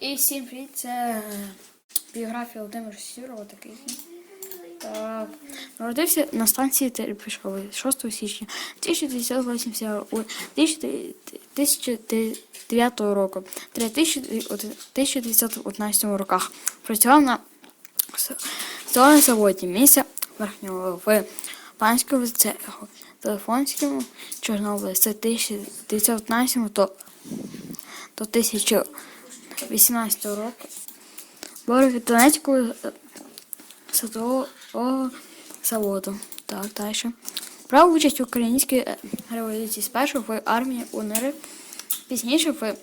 І всім привіт, це біографія Володимира Сюрова такий. Так. Народився на станції Терпішкової 6 січня 1909 року, 1911 роках. Працював на столовому заводі місця верхнього в панському цеху, телефонському Чорнобилі з 1919 до 1000 18 року. Борг Донецького е, садового заводу. Так, далі. Брав участь у українській е, революції спершу в армії УНР, пізніше в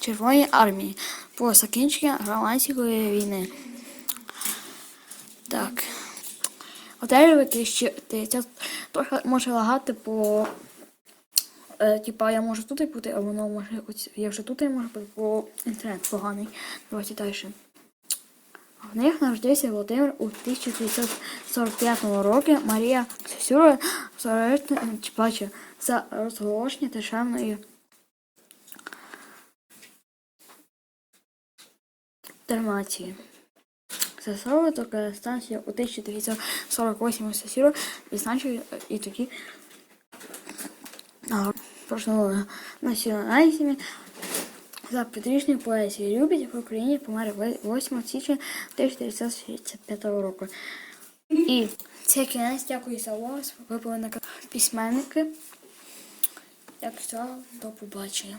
Червоній армії по закінченню Голландської війни. Так. Отель, який ще трохи може лагати по... Е, типа я можу тут бути, а воно може. Ось, я вже тут можу бути, бо інтернет поганий. Давайте далі. В них народився Володимир у 1945 році. Марія Сюсюра бачу, за розголошення державної термації. Засновували така станція у 1948 Сосіро відзначив і тоді прошлого націоналізмі за патріотичну поезію. Любить в Україні помер 8 січня 1965 року. І це кінець, дякую за увагу. Ви були на письменники. Як все, до побачення.